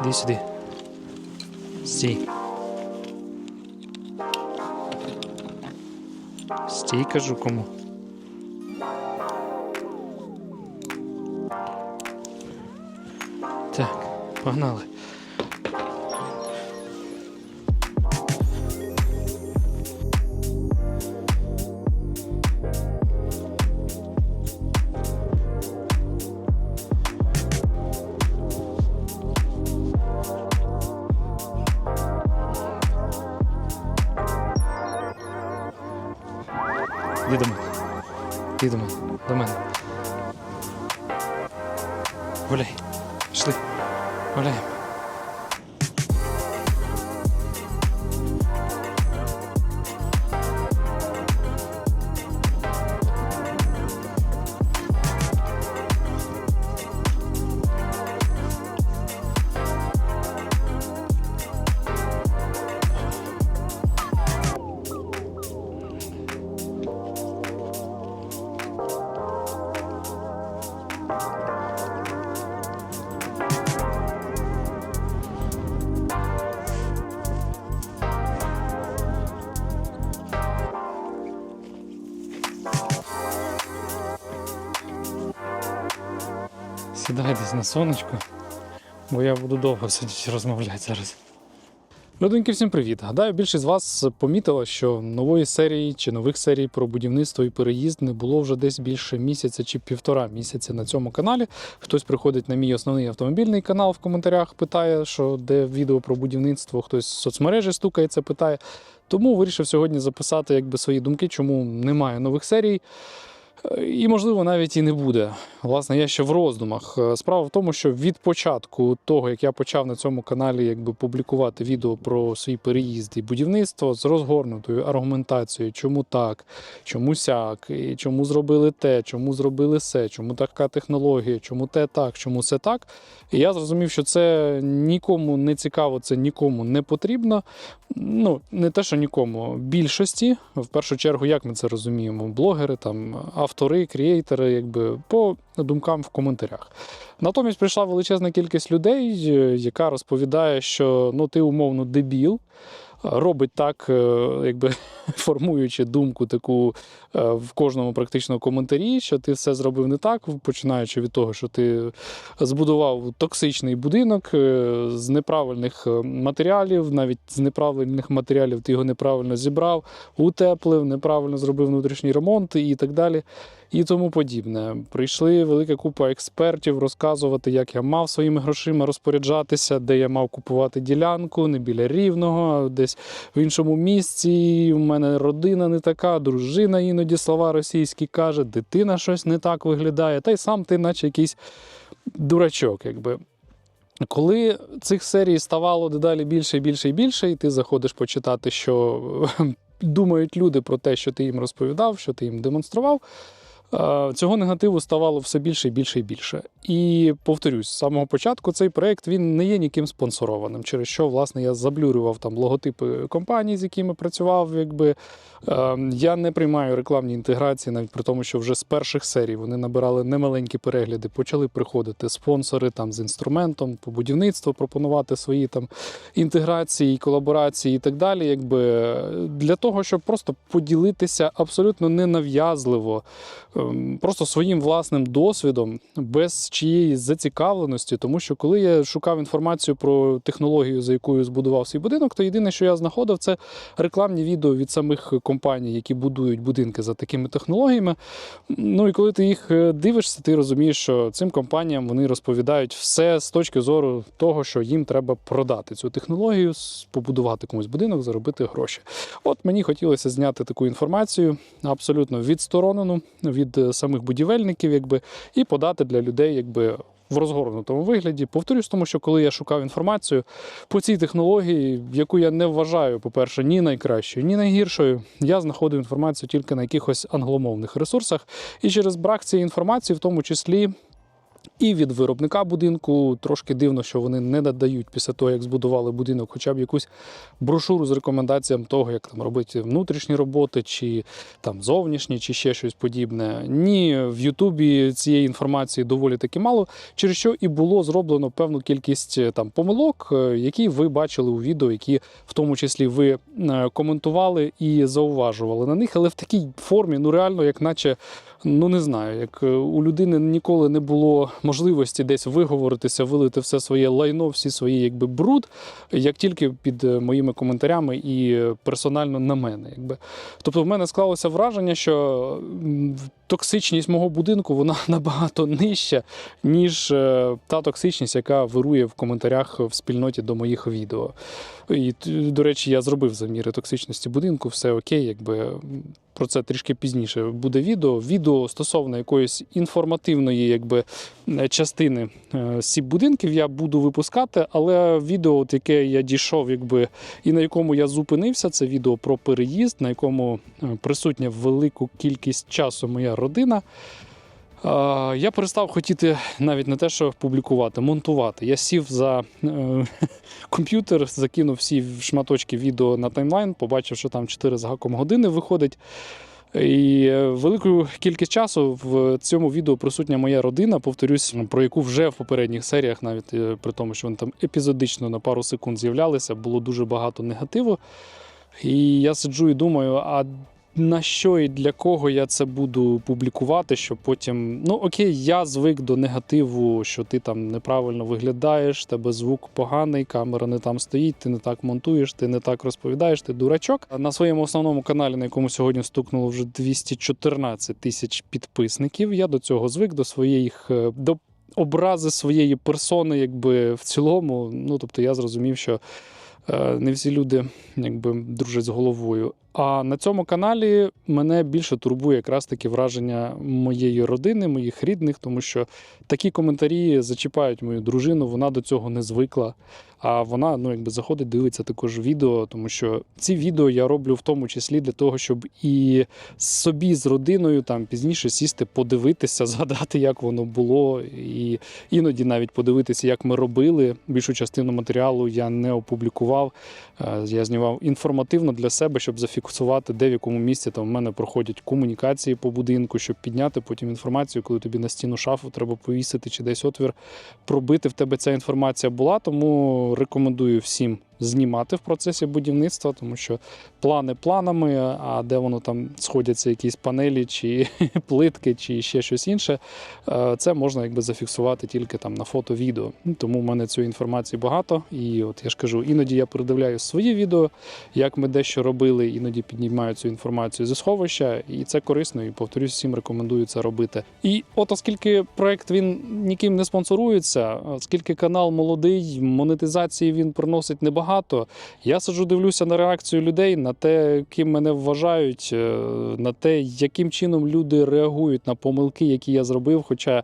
Іди сюди. Стій. Стій, кажу кому. Так, погнали. Oley. Şli. Oley. Сідай десь на сонечко, бо я буду довго сидіти розмовляти зараз. Людоньки, всім привіт! Гадаю, більшість з вас помітила, що нової серії чи нових серій про будівництво і переїзд не було вже десь більше місяця чи півтора місяця на цьому каналі. Хтось приходить на мій основний автомобільний канал в коментарях, питає, що де відео про будівництво, хтось з соцмережі стукається, питає. Тому вирішив сьогодні записати якби свої думки, чому немає нових серій. І, можливо, навіть і не буде. Власне, я ще в роздумах. Е, Справа в тому, що від початку того, як я почав на цьому каналі якби, публікувати відео про свій переїзд і будівництво з розгорнутою аргументацією, чому так, чому сяк, і чому зробили те, чому зробили се, чому така технологія, чому те так, чому це так. І я зрозумів, що це нікому не цікаво, це нікому не потрібно. Ну, не те, що нікому, більшості, в першу чергу, як ми це розуміємо, блогери, там, автори, крієйтери, якби по думкам в коментарях. Натомість прийшла величезна кількість людей, е, яка розповідає, що ну ти умовно дебіл. Робить так, е, якби формуючи думку таку е, в кожному практично коментарі, що ти все зробив не так, починаючи від того, що ти збудував токсичний будинок е, з неправильних матеріалів, навіть з неправильних матеріалів ти його неправильно зібрав, утеплив, неправильно зробив внутрішній ремонт і так далі. І тому подібне. Прийшли велика купа експертів розказувати, як я мав своїми грошима розпоряджатися, де я мав купувати ділянку, не біля рівного, а десь в іншому місці. У мене родина не така, дружина іноді слова російські каже, дитина щось не так виглядає, та й сам ти, наче якийсь дурачок, якби. Коли цих серій ставало дедалі більше і більше і більше, і ти заходиш почитати, що думають люди про те, що ти їм розповідав, що ти їм демонстрував. Е, Цього негативу ставало все більше і більше і більше. І повторюсь, з самого початку цей проект він не є ніким спонсорованим, через що власне я заблюрював там логотипи компаній, з якими працював. Якби Е, я не приймаю рекламні інтеграції, навіть при тому, що вже з перших серій вони набирали немаленькі перегляди, почали приходити спонсори там з інструментом по будівництву, пропонувати свої там інтеграції, колаборації і так далі. Якби для того, щоб просто поділитися абсолютно ненав'язливо, ем, просто своїм власним досвідом, без чиєї зацікавленості. Тому що коли я шукав інформацію про технологію, за якою збудував свій будинок, то єдине, що я знаходив, це рекламні відео від самих компаній, які будують будинки за такими технологіями. Ну і коли ти їх е, дивишся, ти розумієш, що цим компаніям вони розповідають все з точки зору того, що їм треба продати цю технологію, побудувати комусь будинок, заробити гроші. От мені хотілося зняти таку інформацію абсолютно відсторонену від е, самих будівельників, якби, і подати для людей, якби. В розгорнутому вигляді. Повторюсь, тому що коли я шукав інформацію по цій технології, яку я не вважаю, по-перше, ні найкращою, ні найгіршою, я знаходив інформацію тільки на якихось англомовних ресурсах. І через брак цієї інформації, в тому числі. І від виробника будинку трошки дивно, що вони не надають після того, як збудували будинок, хоча б якусь брошуру з рекомендаціями того, як там робити внутрішні роботи, чи там зовнішні, чи ще щось подібне. Ні, в Ютубі цієї інформації доволі таки мало, через що і було зроблено певну кількість е, там помилок, е, які ви бачили у відео, які в тому числі ви е, коментували і зауважували на них, але в такій формі, ну реально, як наче. Ну не знаю, як е, у людини ніколи не було можливості десь виговоритися, вилити все своє лайно, всі свої якби бруд, як тільки під е, моїми коментарями і персонально на мене. Якби. Тобто, в мене склалося враження, що токсичність мого будинку вона набагато нижча, ніж е, та токсичність, яка вирує в коментарях в спільноті до моїх відео. І до речі, я зробив заміри токсичності будинку, все окей, якби про це трішки пізніше буде відео. Відео стосовно якоїсь інформативної якби, частини е, сіп будинків я буду випускати, але відео, от, яке я дійшов, якби, і на якому я зупинився, це відео про переїзд, на якому е, присутня велику кількість часу моя родина. Я перестав хотіти навіть не те, що публікувати, монтувати. Я сів за е, комп'ютер, закинув всі шматочки відео на таймлайн, побачив, що там 4 з гаком години виходить. І е, велику кількість часу в цьому відео присутня моя родина, повторюсь, про яку вже в попередніх серіях, навіть е, при тому, що вони там епізодично на пару секунд з'являлися, було дуже багато негативу. І я сиджу і думаю, а на що і для кого я це буду публікувати, щоб потім. Ну окей, я звик до негативу, що ти там неправильно виглядаєш, тебе звук поганий, камера не там стоїть, ти не так монтуєш, ти не так розповідаєш, ти дурачок. На своєму основному каналі, на якому сьогодні стукнуло вже 214 тисяч підписників. Я до цього звик, до своїх е, до образи своєї персони, якби в цілому. Ну тобто я зрозумів, що. Е, Не всі люди якби дружать з головою. А на цьому каналі мене більше турбує якраз таки враження моєї родини, моїх рідних, тому що такі коментарі зачіпають мою дружину, вона до цього не звикла. А вона ну, якби заходить, дивиться також відео, тому що ці відео я роблю в тому числі для того, щоб і собі з родиною там пізніше сісти, подивитися, згадати, як воно було, і іноді навіть подивитися, як ми робили. Більшу частину матеріалу я не опублікував. Е, Я знімав інформативно для себе, щоб зафіксувати, де в якому місці там в мене проходять комунікації по будинку, щоб підняти потім інформацію, коли тобі на стіну шафу треба повісити чи десь отвір пробити в тебе ця інформація була. Тому рекомендую всім знімати в процесі будівництва, тому що плани планами, а де воно там сходяться якісь панелі, чи плитки, чи ще щось інше, е, це можна якби зафіксувати тільки там на фото-відео. Ну, Тому в мене цієї інформації багато. І от я ж кажу, іноді я передивляю свої відео, як ми дещо робили, іноді піднімаю цю інформацію зі сховища, і це корисно. І повторюсь, всім рекомендую це робити. І от оскільки проект він ніким не спонсорується, оскільки канал молодий, монетизації він приносить небагато. Я сиджу, дивлюся на реакцію людей, на те, ким мене вважають, е, на те, яким чином люди реагують на помилки, які я зробив. Хоча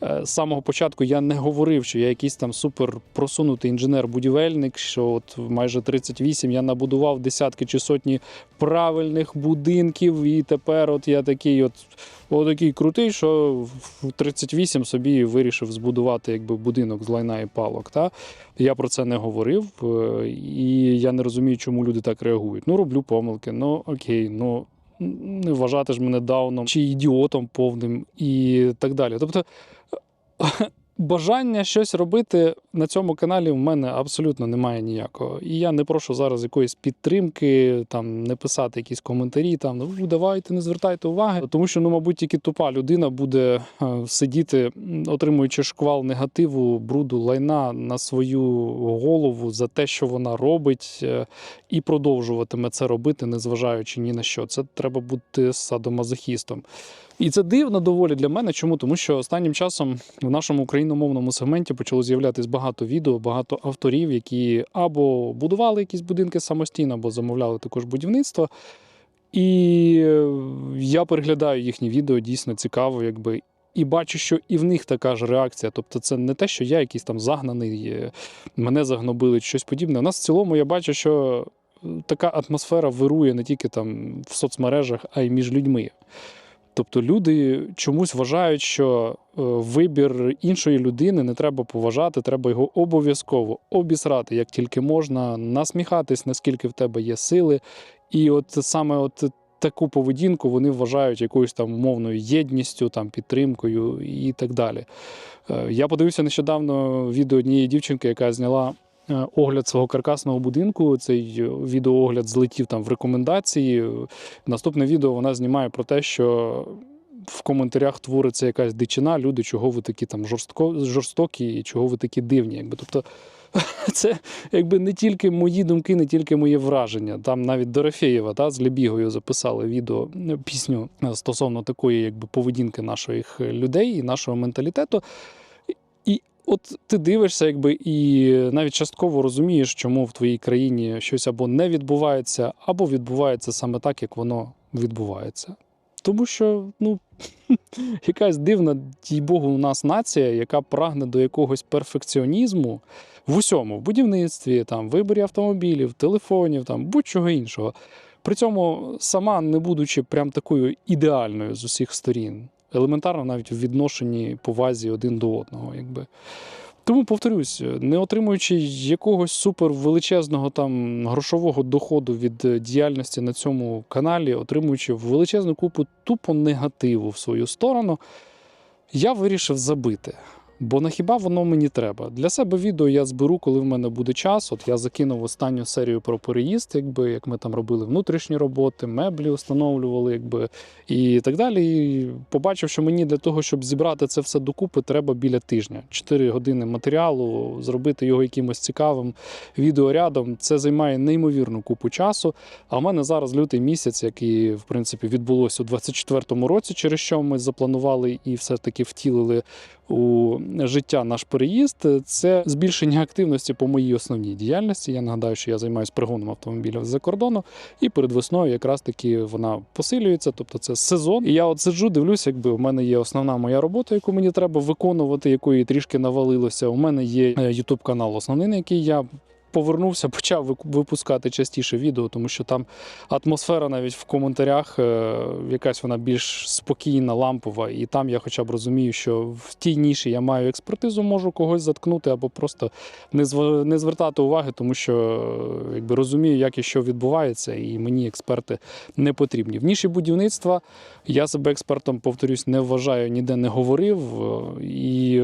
з самого початку я не говорив, що я якийсь там супер просунутий інженер-будівельник, що от майже 38 я набудував десятки чи сотні правильних будинків, і тепер от я такий от. Отакий крутий, що в 38 собі вирішив збудувати якби будинок з лайна і палок. Та? Я про це не говорив, е, і я не розумію, чому люди так реагують. Ну, роблю помилки, ну окей, ну не вважати ж мене дауном чи ідіотом повним і так далі. Тобто бажання щось робити на цьому каналі в мене абсолютно немає ніякого. І я не прошу зараз якоїсь підтримки, там не писати якісь коментарі, там ну давайте не звертайте уваги. Тому що, ну, мабуть, тільки тупа людина буде е, сидіти, отримуючи шквал негативу, бруду, лайна на свою голову за те, що вона робить, е, і продовжуватиме це робити, незважаючи ні на що. Це треба бути садомазохістом. І це дивно доволі для мене. Чому? Тому що останнім часом в нашому україномовному сегменті почало з'являтись багато відео, багато авторів, які або будували якісь будинки самостійно, або замовляли також будівництво. І е, я переглядаю їхні відео, дійсно цікаво, якби. І бачу, що і в них така ж реакція. Тобто, це не те, що я якийсь там загнаний, е, мене загнобили, щось подібне. У нас в цілому я бачу, що така атмосфера вирує не тільки там в соцмережах, а й між людьми. Тобто люди чомусь вважають, що е, вибір іншої людини не треба поважати, треба його обов'язково обісрати, як тільки можна, насміхатись, наскільки в тебе є сили. І от саме от таку поведінку вони вважають якоюсь там умовною єдністю, там підтримкою і так далі. Е, Я подивився нещодавно відео однієї дівчинки, яка зняла огляд свого каркасного будинку. Цей е, відеоогляд злетів там в рекомендації. Наступне відео вона знімає про те, що в коментарях твориться якась дичина, люди, чого ви такі там жорстко, жорстокі і чого ви такі дивні. Якби. Тобто це якби не тільки мої думки, не тільки моє враження. Там навіть Дорофєєва та, з Лебігою записали відео, е, пісню е, стосовно такої якби, поведінки наших людей і нашого менталітету. От ти дивишся, якби, і навіть частково розумієш, чому в твоїй країні щось або не відбувається, або відбувається саме так, як воно відбувається. Тому що, ну, якась дивна, їй Богу, у нас нація, яка прагне до якогось перфекціонізму в усьому, в будівництві, там, виборі автомобілів, телефонів, там, будь-чого іншого. При цьому сама не будучи прям такою ідеальною з усіх сторін, елементарно навіть в відношенні повазі один до одного. Якби. Тому повторюсь, не отримуючи якогось супер величезного там грошового доходу від е, діяльності на цьому каналі, отримуючи величезну купу тупо негативу в свою сторону, я вирішив забити. Бо на хіба воно мені треба? Для себе відео я зберу, коли в мене буде час. От я закинув останню серію про переїзд, якби як ми там робили внутрішні роботи, меблі встановлювали, якби і так далі. І побачив, що мені для того, щоб зібрати це все докупи, треба біля тижня. 4 години матеріалу, зробити його якимось цікавим відеорядом. Це займає неймовірну купу часу. А в мене зараз лютий місяць, який в принципі відбулося у 24-му році, через що ми запланували і все таки втілили у життя наш переїзд. Це збільшення активності по моїй основній діяльності. Я нагадаю, що я займаюся пригоном автомобілів з-за кордону, і перед весною якраз таки вона посилюється. Тобто це сезон. І я от сиджу, дивлюся, якби у мене є основна моя робота, яку мені треба виконувати, якої трішки навалилося. У мене є Ютуб канал, основний, на який я. Повернувся, почав випускати частіше відео, тому що там атмосфера навіть в коментарях е, якась вона більш спокійна, лампова, і там я хоча б розумію, що в тій ніші я маю експертизу, можу когось заткнути або просто не, не звертати уваги, тому що е, якби розумію, як і що відбувається, і мені експерти не потрібні. В ніші будівництва я себе експертом, повторюсь, не вважаю, ніде не говорив. е, І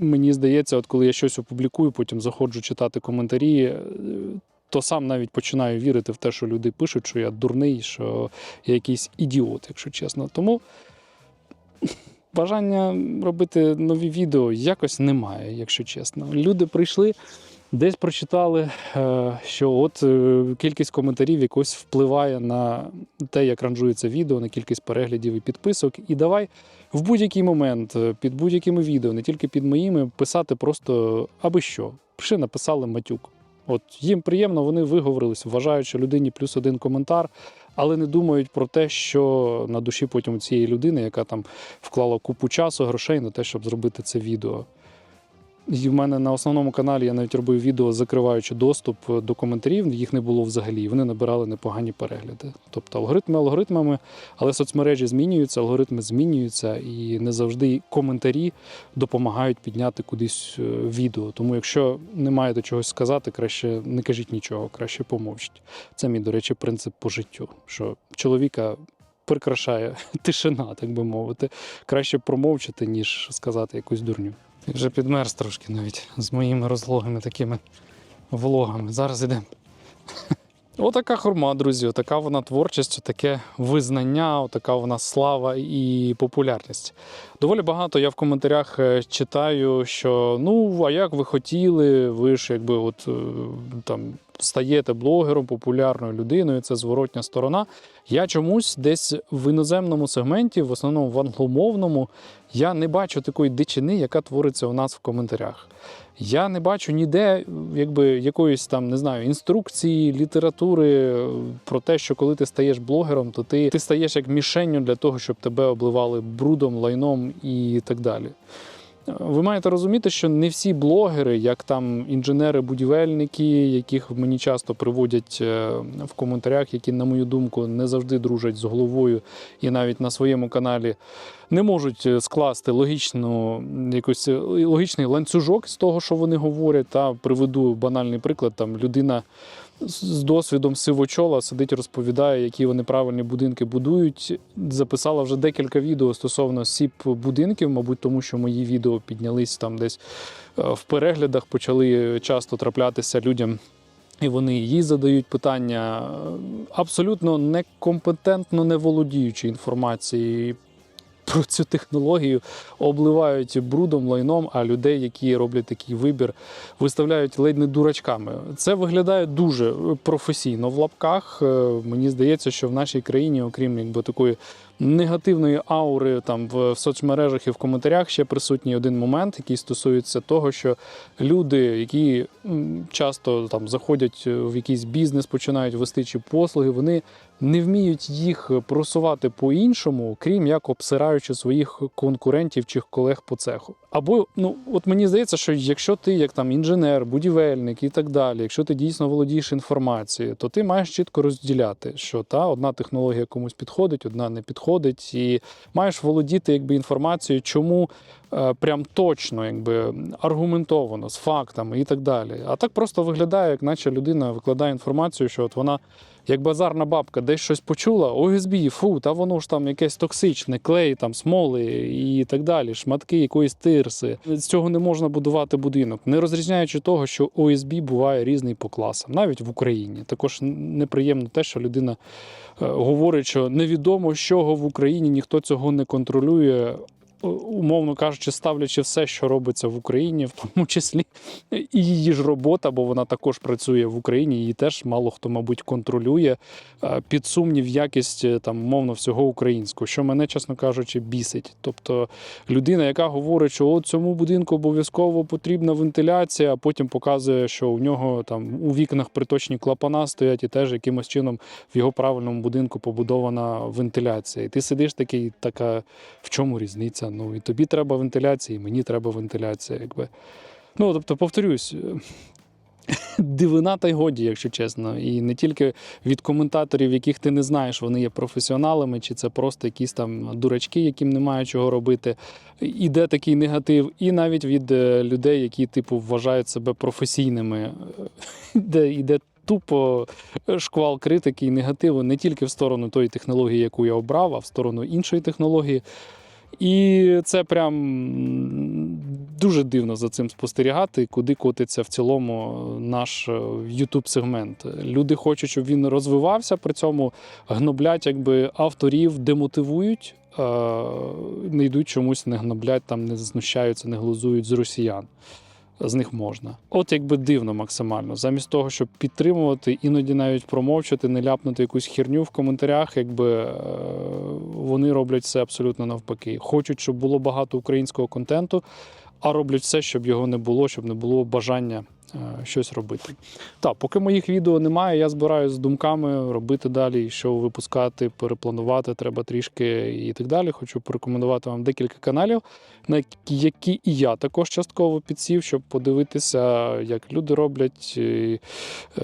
мені здається, от коли я щось опублікую, потім заходжу читати коментарі. е, То сам навіть починаю вірити в те, що люди пишуть, що я дурний, що я якийсь ідіот, якщо чесно. Тому бажання робити нові відео якось немає, якщо чесно. Люди прийшли, десь прочитали, е, що от е, кількість коментарів якось впливає на те, як ранжується відео, на кількість переглядів і підписок. І давай в будь-який момент е, під будь-якими відео, не тільки під моїми, писати просто аби що. Пиши, написали матюк. От їм приємно, вони виговорились, вважають, що людині плюс один коментар, але не думають про те, що на душі потім цієї людини, яка там вклала купу часу, грошей на те, щоб зробити це відео. І в мене на основному каналі я навіть робив відео, закриваючи доступ до коментарів, їх не було взагалі. Вони набирали непогані перегляди. Тобто алгоритми алгоритмами, але соцмережі змінюються, алгоритми змінюються, і не завжди коментарі допомагають підняти кудись е, відео. Тому, якщо не маєте чогось сказати, краще не кажіть нічого, краще помовчіть. Це мій, до речі, принцип по життю, що чоловіка. Прикрашає тишина, так би мовити. Краще промовчати, ніж сказати якусь дурню. Я вже підмерз трошки навіть з моїми розлогими такими влогами. Зараз йдемо. Отака хурма, друзі, отака вона творчість, таке визнання, отака вона слава і популярність. Доволі багато я в коментарях е, читаю, що ну, а як ви хотіли, ви ж якби от е, там стаєте блогером, популярною людиною, це зворотня сторона. Я чомусь десь в іноземному сегменті, в основному в англомовному, я не бачу такої дичини, яка твориться у нас в коментарях. Я не бачу ніде якби, якоїсь там, не знаю, інструкції, літератури е, про те, що коли ти стаєш блогером, то ти, ти стаєш як мішенню для того, щоб тебе обливали брудом, лайном і так далі. Ви маєте розуміти, що не всі блогери, як там інженери-будівельники, яких мені часто приводять е, в коментарях, які, на мою думку, не завжди дружать з головою і навіть на своєму каналі не можуть е, скласти логічну, якось е, логічний ланцюжок з того, що вони говорять. Та приведу банальний приклад: там людина з досвідом сивочола сидить, розповідає, які вони правильні будинки будують. Записала вже декілька відео стосовно сіп будинків, мабуть, тому що мої відео піднялись там десь е, в переглядах, почали часто траплятися людям. І вони їй задають питання абсолютно некомпетентно не володіючи інформацією про цю технологію, обливають брудом, лайном, а людей, які роблять такий вибір, виставляють ледь не дурачками. Це виглядає дуже професійно в лапках. Е, Мені здається, що в нашій країні, окрім якби такої негативної аури там в соцмережах і в коментарях, ще присутній один момент, який стосується того, що люди, які часто там заходять в якийсь бізнес, починають вести чи послуги, вони не вміють їх просувати по-іншому, крім як обсираючи своїх конкурентів чи колег по цеху. Або ну, от мені здається, що якщо ти як там інженер, будівельник і так далі, якщо ти дійсно володієш інформацією, то ти маєш чітко розділяти, що та одна технологія комусь підходить, одна не підходить, і маєш володіти якби інформацією, чому е, прям точно, якби аргументовано, з фактами і так далі. А так просто виглядає, як наче людина викладає інформацію, що от вона. Як базарна бабка десь щось почула, ОСБ, фу, та воно ж там якесь токсичне, клей, там смоли і так далі, шматки якоїсь тирси. З цього не можна будувати будинок, не розрізняючи того, що ОСБ буває різний по класам, навіть в Україні. Також неприємно те, що людина е, говорить, що невідомо з чого в Україні ніхто цього не контролює. Е, Умовно кажучи, ставлячи все, що робиться в Україні, в тому числі і її ж робота, бо вона також працює в Україні, її теж мало хто, мабуть, контролює е, під сумнів якість е, там мовно всього українського, що мене, чесно кажучи, бісить. Тобто людина, яка говорить, що от цьому будинку обов'язково потрібна вентиляція, а потім показує, що у нього там у вікнах приточні клапана стоять, і теж якимось чином в його правильному будинку побудована вентиляція. І ти сидиш такий, така в чому різниця? Ну і тобі треба вентиляція, і мені треба вентиляція. Якби. Ну, тобто, повторюсь, дивина та й годі, якщо чесно. І не тільки від коментаторів, яких ти не знаєш, вони є професіоналами, чи це просто якісь там дурачки, яким немає чого робити. Іде такий негатив, і навіть від е, людей, які типу вважають себе професійними, де йде тупо шквал критики і негативу не тільки в сторону тої технології, яку я обрав, а в сторону іншої технології. І це прям дуже дивно за цим спостерігати, куди котиться в цілому наш youtube сегмент. Люди хочуть, щоб він розвивався, при цьому гноблять якби авторів, демотивують, е, не йдуть чомусь, не гноблять, там не знущаються, не глузують з росіян. З них можна. От якби дивно максимально. Замість того, щоб підтримувати, іноді навіть промовчати, не ляпнути якусь херню в коментарях, якби е, вони роблять все абсолютно навпаки. Хочуть, щоб було багато українського контенту, а роблять все, щоб його не було, щоб не було бажання щось робити. Так, поки моїх відео немає, я збираюся з думками робити далі, що випускати, перепланувати треба трішки і так далі. Хочу порекомендувати вам декілька каналів, на які і я також частково підсів, щоб подивитися, як люди роблять, е,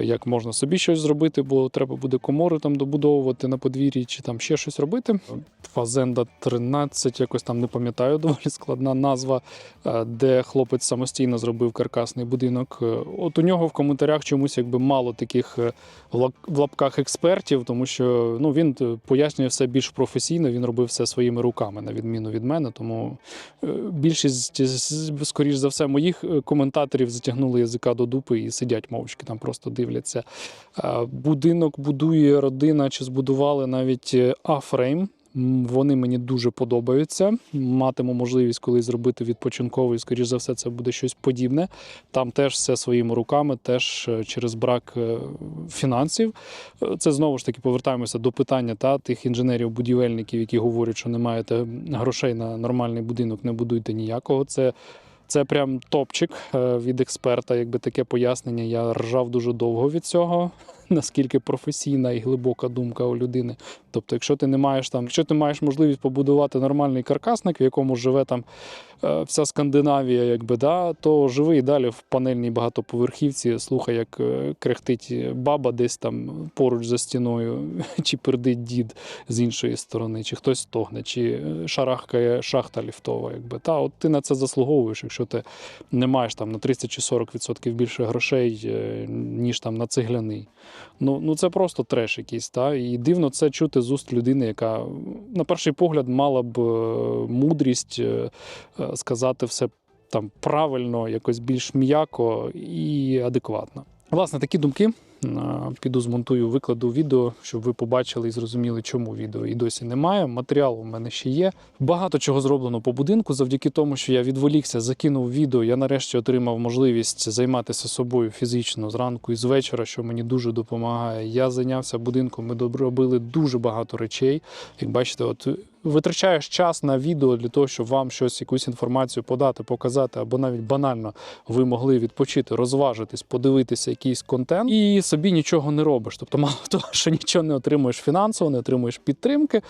як можна собі щось зробити, бо треба буде комори там добудовувати на подвір'ї чи там ще щось робити. Фазенда 13, якось там не пам'ятаю, доволі складна назва, е, де хлопець самостійно зробив каркасний будинок. От у нього в коментарях чомусь якби мало таких е, в лапках експертів, тому що ну, він е, пояснює все більш професійно, він робив все своїми руками, на відміну від мене. Тому е, більшість, скоріш за все, моїх коментаторів затягнули язика до дупи і сидять мовчки, там просто дивляться. Будинок будує родина, чи збудували навіть А-фрейм. Вони мені дуже подобаються. Матиму можливість колись зробити відпочинковий, скоріш за все, це буде щось подібне. Там теж все своїми руками, теж е, через брак е, фінансів. Е, Це знову ж таки повертаємося до питання та тих інженерів-будівельників, які говорять, що не маєте грошей на нормальний будинок, не будуйте ніякого. Це це прям топчик від експерта, якби таке пояснення. Я ржав дуже довго від цього. наскільки професійна і глибока думка у людини. Тобто, якщо ти не маєш там, якщо ти маєш можливість побудувати нормальний каркасник, в якому живе там е, вся Скандинавія, якби да, то живи і далі в панельній багатоповерхівці, слухай, як е, кряхтить баба десь там поруч за стіною, чи пердить дід з іншої сторони, чи хтось стогне, чи е, шарахкає шахта ліфтова. Якби. Та, от ти на це заслуговуєш, якщо ти не маєш там на 30 чи 40% більше грошей, ніж там на цегляний. Ну, ну це просто треш якийсь. Та? І дивно це чути з уст людини, яка на перший погляд мала б е, мудрість е, е, сказати все там правильно, якось більш м'яко і адекватно. Власне, такі думки. Піду змонтую, викладу відео, щоб ви побачили і зрозуміли, чому відео і досі немає. Матеріал у мене ще є. Багато чого зроблено по будинку. Завдяки тому, що я відволікся, закинув відео. Я нарешті отримав можливість займатися собою фізично зранку і з вечора, що мені дуже допомагає. Я зайнявся будинком. Ми доробили дуже багато речей. Як бачите, от витрачаєш час на відео для того, щоб вам щось, якусь інформацію подати, показати, або навіть банально ви могли відпочити, розважитись, подивитися якийсь контент і собі нічого не робиш. Тобто, мало того, що нічого не отримуєш фінансово, не отримуєш підтримки,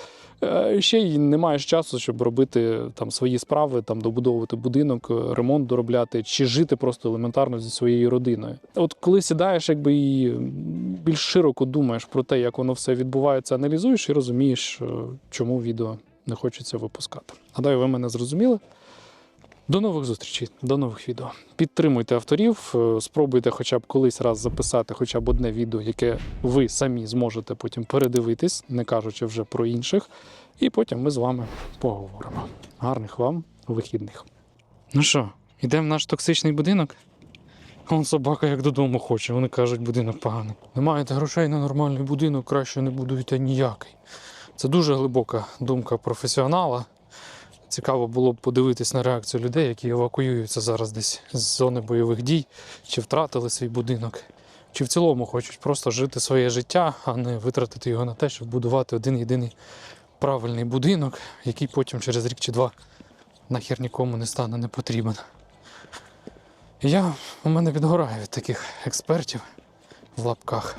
ще й не маєш часу, щоб робити там свої справи, там добудовувати будинок, е, ремонт доробляти, чи жити просто елементарно зі своєю родиною. От коли сідаєш, якби і більш широко думаєш про те, як воно все відбувається, аналізуєш і розумієш, е, чому відео не хочеться випускати. Гадаю, ви мене зрозуміли. До нових зустрічей, до нових відео. Підтримуйте авторів, е, спробуйте хоча б колись раз записати хоча б одне відео, яке ви самі зможете потім передивитись, не кажучи вже про інших. І потім ми з вами поговоримо. Гарних вам вихідних. Ну що, йдемо в наш токсичний будинок? Он собака як додому хоче, вони кажуть, будинок поганий. Не маєте грошей на нормальний будинок, краще не будуйте ніякий. Це дуже глибока думка професіонала. Цікаво було б подивитись на реакцію людей, які евакуюються зараз десь з зони бойових дій, чи втратили свій будинок, чи в цілому хочуть просто жити своє життя, а не витратити його на те, щоб будувати один єдиний правильний будинок, який потім через рік чи два нахер нікому не стане не потрібен. Я у мене відгораю від таких експертів в лапках.